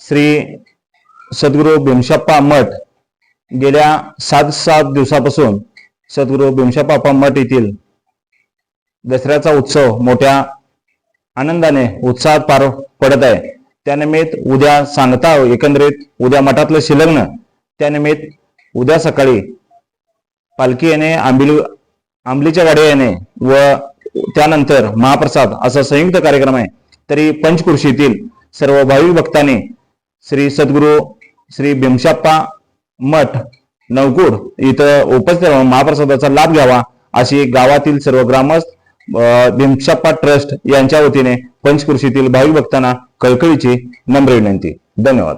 श्री सद्गुरू भीमशप्पा मठ गेल्या सात सात दिवसापासून सद्गुरू भीमशप्पा मठ येथील दसऱ्याचा उत्सव मोठ्या आनंदाने उत्साहात पार पडत आहे. त्यानिमित्त उद्या सांगता हो, एकंदरीत उद्या मठातलं शिलग्न त्यानिमित्त उद्या सकाळी पालखी येणे आंबिली आंबलीच्या गाड्या येणे व त्यानंतर महाप्रसाद असा संयुक्त कार्यक्रम आहे. तरी पंचकृषीतील सर्व भाविक भक्तांनी श्री सद्गुरू श्री भीमशाप्पा मठ नवकूड. इथं उपस्थित राहून महाप्रसादाचा लाभ घ्यावा अशी गावातील सर्व ग्रामस्थ अं, भीमशाप्पा ट्रस्ट यांच्या वतीने पंचकृषीतील भाविक भक्तांना कळकळीची नम्र विनंती. धन्यवाद.